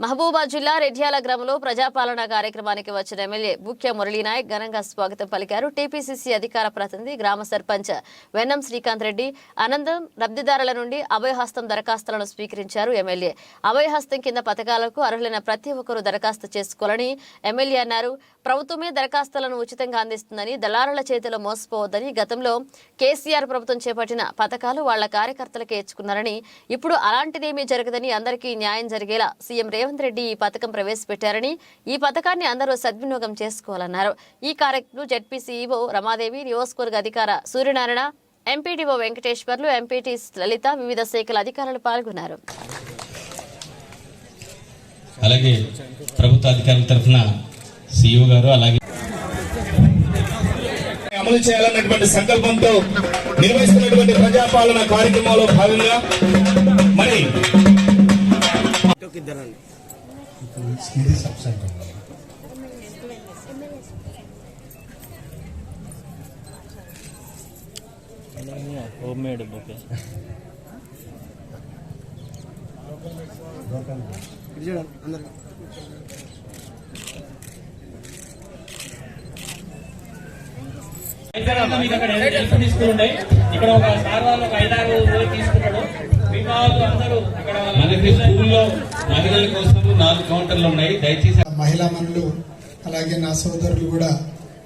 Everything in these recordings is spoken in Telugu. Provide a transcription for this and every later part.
మహబూబాద్ జిల్లా రెడ్యాల గ్రామంలో ప్రజాపాలన కార్యక్రమానికి వచ్చిన ఎమ్మెల్యే ముఖ్య మురళీనాయక్ ఘనంగా స్వాగతం పలికారు. టీపీసీసీ అధికార ప్రతినిధి గ్రామ సర్పంచ్ వెన్నం శ్రీకాంత్ రెడ్డి అనంతరం లబ్ధిదారుల నుండి అభయహస్తం దరఖాస్తులను స్వీకరించారు ఎమ్మెల్యే. అభయహస్తం కింద పథకాలకు అర్హులైన ప్రతి ఒక్కరూ దరఖాస్తు చేసుకోవాలని ఎమ్మెల్యే అన్నారు. ప్రభుత్వమే దరఖాస్తులను ఉచితంగా అందిస్తుందని దళారుల చేతిలో మోసపోవద్దని గతంలో కేసీఆర్ ప్రభుత్వం చేపట్టిన పథకాలు వాళ్ళ కార్యకర్తలకే ఇచ్చుకున్నారని ఇప్పుడు అలాంటిదేమీ జరగదని అందరికీ న్యాయం జరిగేలా సీఎం రేవంత్ రెడ్డి ఈ పథకం ప్రవేశపెట్టారని ఈ పథకాన్ని అందరూ సద్వినియోగం చేసుకోవాలన్నారు. ఈ కార్యక్రమంలో జెడ్పీ సీఈఓ రమాదేవి నియోజకవర్గ అధికార సూర్యనారాయణ ఎంపీడీఓ వెంకటేశ్వర్లు ఎంపీటీ లలిత వివిధ శాఖల అధికారులు పాల్గొన్నారు. అలాగే ప్రభుత్వ అధికారుల తరఫున సీఈఓ గారు అలాగే అమలు చేయాలన్నటువంటి సంకల్పంతో నిర్వహిస్తున్నటువంటి ప్రజాపాలన కార్యక్రమంలో భాగంగా మరి హోమ్ మేడ్ ఓకే మీకు అక్కడ హెల్ప్ తీసుకుంటాయి ఇక్కడ ఒక సార్ వాళ్ళు ఒక ఐదారు వేలు మనకి స్కూల్లో మహిళల కోసం నాలుగు కౌంటర్లు ఉన్నాయి. దయచేసి మహిళా మనులు అలాగే నా సోదరులు కూడా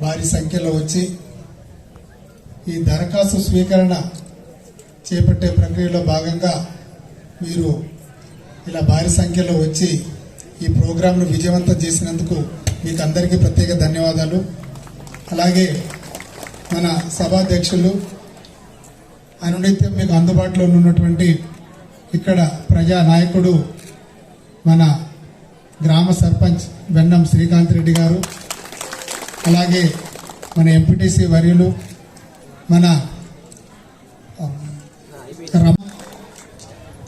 భారీ సంఖ్యలో వచ్చి ఈ దరఖాస్తు స్వీకరణ చేపట్టే ప్రక్రియలో భాగంగా మీరు ఇలా భారీ సంఖ్యలో వచ్చి ఈ ప్రోగ్రాంను విజయవంతం చేసినందుకు మీకు అందరికీ ప్రత్యేక ధన్యవాదాలు. అలాగే మన సభాధ్యక్షులు అనునిత్యం మీకు అందుబాటులో ఉన్నటువంటి ఇక్కడ ప్రజా నాయకుడు మన గ్రామ సర్పంచ్ వెన్నం శ్రీకాంత్ రెడ్డి గారు అలాగే మన ఎంపీటీసీ వర్యులు మన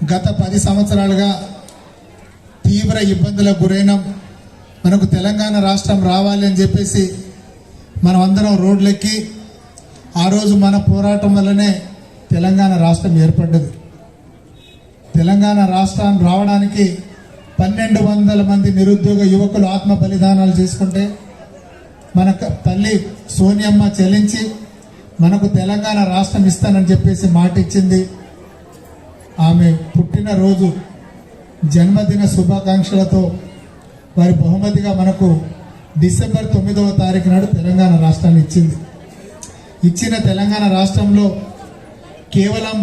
గత పది సంవత్సరాలుగా తీవ్ర ఇబ్బందులకు గురైన. మనకు తెలంగాణ రాష్ట్రం రావాలి అని చెప్పేసి మనం అందరం రోడ్లెక్కి ఆ రోజు మన పోరాటం వల్లనే తెలంగాణ రాష్ట్రం ఏర్పడ్డది. తెలంగాణ రాష్ట్రం రావడానికి పన్నెండు వందల మంది నిరుద్యోగ యువకులు ఆత్మ బలిదానాలు చేసుకుంటే మన తల్లి సోనియమ్మ చెల్లించి మనకు తెలంగాణ రాష్ట్రం ఇస్తానని చెప్పేసి మాట ఇచ్చింది. ఆమె పుట్టినరోజు జన్మదిన శుభాకాంక్షలతో వారి బహుమతిగా మనకు డిసెంబర్ తొమ్మిదవ తారీఖు నాడు తెలంగాణ రాష్ట్రాన్ని ఇచ్చింది. ఇచ్చిన తెలంగాణ రాష్ట్రంలో కేవలం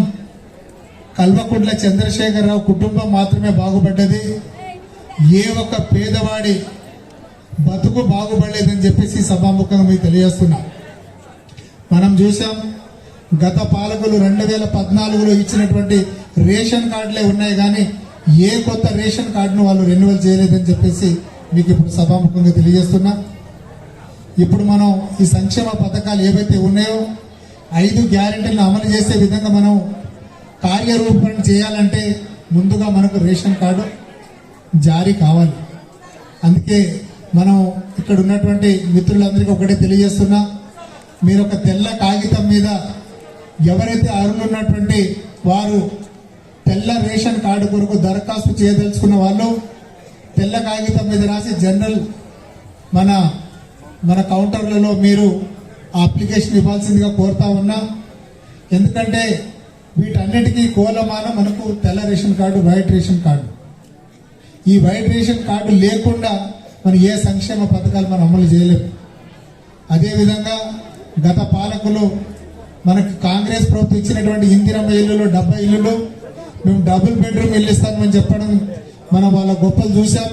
కల్వకుంట్ల చంద్రశేఖరరావు కుటుంబం మాత్రమే బాగుపడ్డది. ఏ ఒక్క పేదవాడి బతుకు బాగుపడలేదని చెప్పేసి సభాముఖంగా మీకు తెలియజేస్తున్నా. మనం చూసాం గత పాలకులు రెండు వేల పద్నాలుగులో ఇచ్చినటువంటి రేషన్ కార్డులే ఉన్నాయి కానీ ఏ కొత్త రేషన్ కార్డును వాళ్ళు రెన్యువల్ చేయలేదని చెప్పేసి మీకు ఇప్పుడు సభాముఖంగా తెలియజేస్తున్నా. ఇప్పుడు మనం ఈ సంక్షేమ పథకాలు ఏవైతే ఉన్నాయో ఐదు గ్యారెంటీలను అమలు చేసే విధంగా మనం కార్యరూపణ చేయాలంటే ముందుగా మనకు రేషన్ కార్డు జారీ కావాలి. అందుకే మనం ఇక్కడ ఉన్నటువంటి మిత్రులందరికీ ఒకటే తెలియజేస్తున్నా మీరు ఒక తెల్ల కాగితం మీద ఎవరైతే అరులు ఉన్నటువంటి వారు తెల్ల రేషన్ కార్డు కొరకు దరఖాస్తు చేయదలుచుకున్న వాళ్ళు తెల్ల కాగితం మీద రాసి జనరల్ మన మన కౌంటర్లలో మీరు ఆ అప్లికేషన్ ఇవ్వాల్సిందిగా కోరుతా ఉన్నా. ఎందుకంటే వీటన్నిటికీ కోలమాన మనకు తెల్ల ration card white ration card. ఈ వైట్ రేషన్ కార్డు లేకుండా మనం ఏ సంక్షేమ పథకాలు మనం అమలు చేయలేము అదేవిధంగా గత పాలకులు మనకు కాంగ్రెస్ ప్రభుత్వం ఇచ్చినటువంటి ఇందిరమ్మ ఇల్లులు డెబ్బై ఇల్లులు మేము డబుల్ బెడ్రూమ్ ఇల్లు ఇస్తామని చెప్పడం మనం వాళ్ళ గొప్పలు చూసాం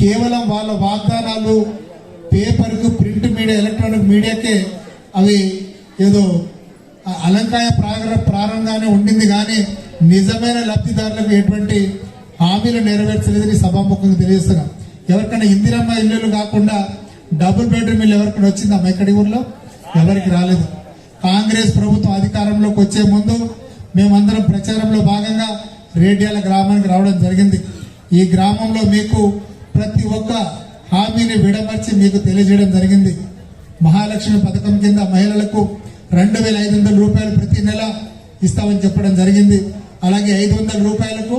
కేవలం వాళ్ళ వాగ్దానాలు పేపర్కు ప్రింట్ మీడియా ఎలక్ట్రానిక్ మీడియాకే అవి ఏదో అలంకార అలంకాయ ప్రార ప్రారంభంగానే ఉండింది కానీ నిజమైన లబ్ధిదారులకు ఎటువంటి హామీలు నెరవేర్చలేదని సభాముఖంగా తెలియజేస్తున్నాం. ఎవరికైనా ఇందిరమ్మ ఇల్లులు కాకుండా డబుల్ బెడ్రూమ్ ఇల్లు ఎవరికైనా వచ్చిందా ఎక్కడి ఊర్లో? ఎవరికి రాలేదు. కాంగ్రెస్ ప్రభుత్వం అధికారంలోకి వచ్చే ముందు మేమందరం ప్రచారంలో భాగంగా రేడియాల గ్రామానికి రావడం జరిగింది. ఈ గ్రామంలో మీకు ప్రతి ఒక్క హామీని విడమర్చి మీకు తెలియజేయడం జరిగింది. మహాలక్ష్మి పథకం కింద మహిళలకు రెండు వేల ఐదు వందల రూపాయలు ప్రతి నెల ఇస్తామని చెప్పడం జరిగింది. అలాగే ఐదు వందల రూపాయలకు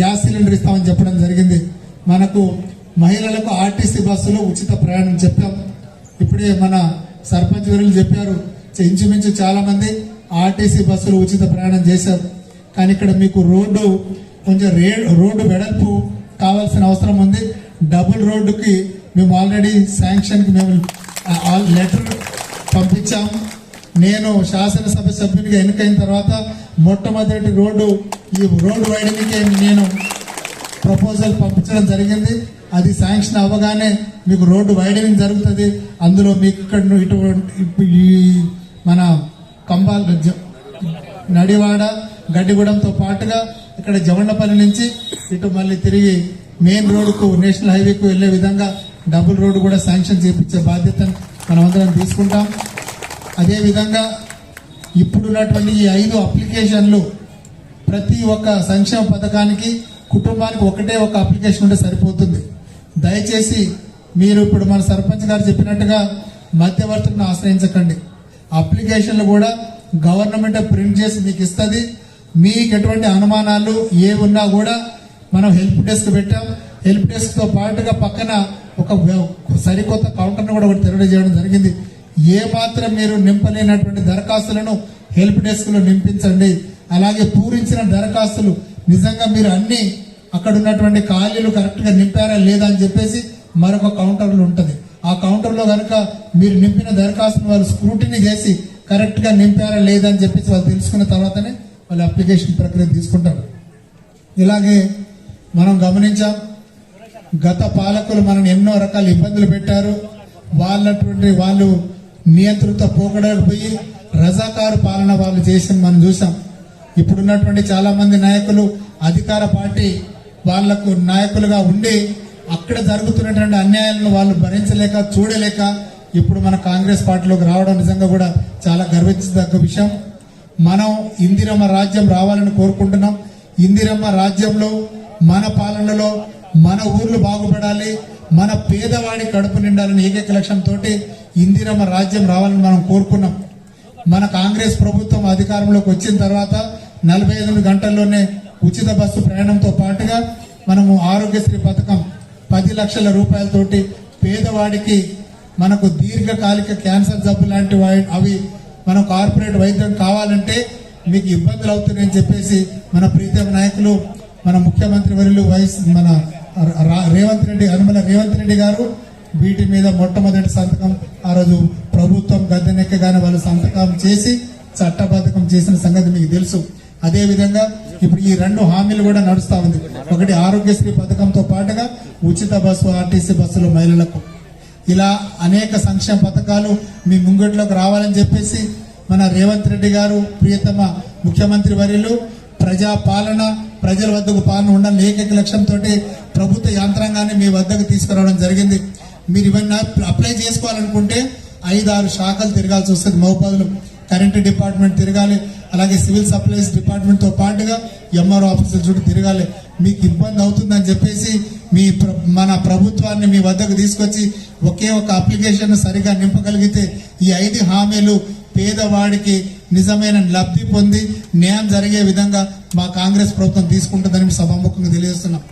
గ్యాస్ సిలిండర్ ఇస్తామని చెప్పడం జరిగింది. మనకు మహిళలకు ఆర్టీసీ బస్సులో ఉచిత ప్రయాణం చెప్పాం. ఇప్పుడే మన సర్పంచ్ గారు చెప్పారు. ఇంచుమించు చాలామంది ఆర్టీసీ బస్సులు ఉచిత ప్రయాణం చేశారు. కానీ ఇక్కడ మీకు రోడ్డు కొంచెం రే రోడ్డు వెడల్పు కావాల్సిన అవసరం ఉంది. డబుల్ రోడ్డుకి మేము ఆల్రెడీ శాంక్షన్కి మేము లెటర్ పంపించాం నేను శాసనసభ సభ్యునిగా ఎన్నికైన తర్వాత మొట్టమొదటి రోడ్డు ఈ రోడ్డు వైడనింగ్కే నేను ప్రపోజల్ పంపించడం జరిగింది. అది శాంక్షన్ అవ్వగానే మీకు రోడ్డు వైడనింగ్ జరుగుతుంది. అందులో మీకు ఇక్కడ ఇటువంటి ఈ మన కంబాల్ జ- నడివాడ గడ్డిగూడెంతో పాటుగా ఇక్కడ జవండపల్లి నుంచి ఇటు మళ్ళీ తిరిగి మెయిన్ రోడ్డుకు నేషనల్ హైవేకు వెళ్ళే విధంగా డబుల్ రోడ్డు కూడా శాంక్షన్ చేపించే బాధ్యతను మనమందరం తీసుకుంటాం. అదేవిధంగా ఇప్పుడున్నటువంటి ఈ ఐదు అప్లికేషన్లు ప్రతి ఒక్క సంక్షేమ పథకానికి కుటుంబానికి ఒకటే ఒక అప్లికేషన్ ఉంటే సరిపోతుంది. దయచేసి మీరు ఇప్పుడు మన సర్పంచ్ గారు చెప్పినట్టుగా మధ్యవర్తులను ఆశ్రయించకండి. అప్లికేషన్లు కూడా గవర్నమెంట్ ప్రింట్ చేసి మీకు ఇస్తుంది. మీకు ఎటువంటి అనుమానాలు ఏ ఉన్నా కూడా మనం హెల్ప్ డెస్క్ పెట్టాం. హెల్ప్ డెస్క్తో పాటుగా పక్కన ఒక సరికొత్త కౌంటర్ను కూడా ఒకటి తెరవడం చేయడం జరిగింది. ఏ మాత్రం మీరు నింపలేనటువంటి దరఖాస్తులను హెల్ప్ డెస్క్లో నింపించండి. అలాగే పూరించిన దరఖాస్తులు నిజంగా మీరు అన్ని అక్కడ ఉన్నటువంటి ఖాళీలు కరెక్ట్గా నింపారా లేదా అని చెప్పేసి మరొక కౌంటర్లు ఉంటుంది. ఆ కౌంటర్లో కనుక మీరు నింపిన దరఖాస్తును వాళ్ళు స్క్రూటినీ చేసి కరెక్ట్గా నింపారా లేదా అని చెప్పేసి వాళ్ళు తెలుసుకున్న తర్వాతనే వాళ్ళు అప్లికేషన్ ప్రక్రియ తీసుకుంటారు. ఇలాగే మనం గమనించాం గత పాలకులు మనం ఎన్నో రకాల ఇబ్బందులు పెట్టారు. వాళ్ళటువంటి వాళ్ళు నియంత్రిత పోకడకపోయి రజాకారు పాలన వాళ్ళు చేసింది మనం చూసాం. ఇప్పుడున్నటువంటి చాలామంది నాయకులు అధికార పార్టీ వాళ్ళకు నాయకులుగా ఉండి అక్కడ జరుగుతున్నటువంటి అన్యాయాలను వాళ్ళు భరించలేక చూడలేక ఇప్పుడు మన కాంగ్రెస్ పార్టీలోకి రావడం నిజంగా కూడా చాలా గర్వించదగ్గ విషయం. మనం ఇందిరమ్మ రాజ్యం రావాలని కోరుకుంటున్నాం. ఇందిరమ్మ రాజ్యంలో మన పాలనలో మన ఊర్లు బాగుపడాలి మన పేదవాడి కడుపు నిండాలని ఏకైక లక్ష్యంతో ఇందిరమ్మ రాజ్యం రావాలని మనం కోరుకున్నాం. మన కాంగ్రెస్ ప్రభుత్వం అధికారంలోకి వచ్చిన తర్వాత నలభై ఐదు గంటల్లోనే ఉచిత బస్సు ప్రయాణంతో పాటుగా మనము ఆరోగ్యశ్రీ పథకం పది లక్షల రూపాయలతోటి పేదవాడికి మనకు దీర్ఘకాలిక క్యాన్సర్ జబ్బు లాంటి అవి మనం కార్పొరేట్ వైద్యం కావాలంటే మీకు ఇబ్బందులు అవుతున్నాయని చెప్పేసి మన ప్రీతం నాయకులు మన ముఖ్యమంత్రి వర్యులు వైఎస్ మన రేవంత్ రెడ్డి అనుమల రేవంత్ రెడ్డి గారు వీటి మీద మొట్టమొదటి సంతకం ఆ రోజు ప్రభుత్వం గద్దెనెక్కగానే వాళ్ళు సంతకం చేసి చట్టబద్ధకం చేసిన సంగతి మీకు తెలుసు. అదేవిధంగా ఇప్పుడు ఈ రెండు హామీలు కూడా నడుస్తూ ఉంది. ఒకటి ఆరోగ్యశ్రీ పథకంతో పాటుగా ఉచిత బస్సు ఆర్టీసీ బస్సులు మహిళలకు. ఇలా అనేక సంక్షేమ పథకాలు మీ ముంగట్లోకి రావాలని చెప్పేసి మన రేవంత్ రెడ్డి గారు ప్రియతమ ముఖ్యమంత్రి వర్యులు ప్రజాపాలన ప్రజల వద్దకు పాలన ఉండాలని ఏకైక లక్ష్యంతో ప్రభుత్వ యంత్రాంగాన్ని మీ వద్దకు తీసుకురావడం జరిగింది. మీరు ఇవన్నీ అప్లై చేసుకోవాలనుకుంటే ఐదు ఆరు శాఖలు తిరగాల్సి వస్తుంది. మౌపాదులు కరెంటు డిపార్ట్మెంట్ తిరగాలి. అలాగే సివిల్ సప్లైస్ డిపార్ట్మెంట్తో పాటుగా ఎంఆర్ఓ ఆఫీసుల చుట్టూ తిరగాలి. మీకు ఇబ్బంది అవుతుందని చెప్పేసి మీ ప్ర- మన ప్రభుత్వాన్ని మీ వద్దకు తీసుకొచ్చి ఒకే ఒక అప్లికేషన్ సరిగా నింపగలిగితే ఈ ఐదు హామీలు పేదవాడికి నిజమైన లబ్ధి పొంది న్యాయం జరిగే విధంగా మా కాంగ్రెస్ ప్రభుత్వం తీసుకుంటుందని సభాముఖంగా తెలియజేస్తున్నాం.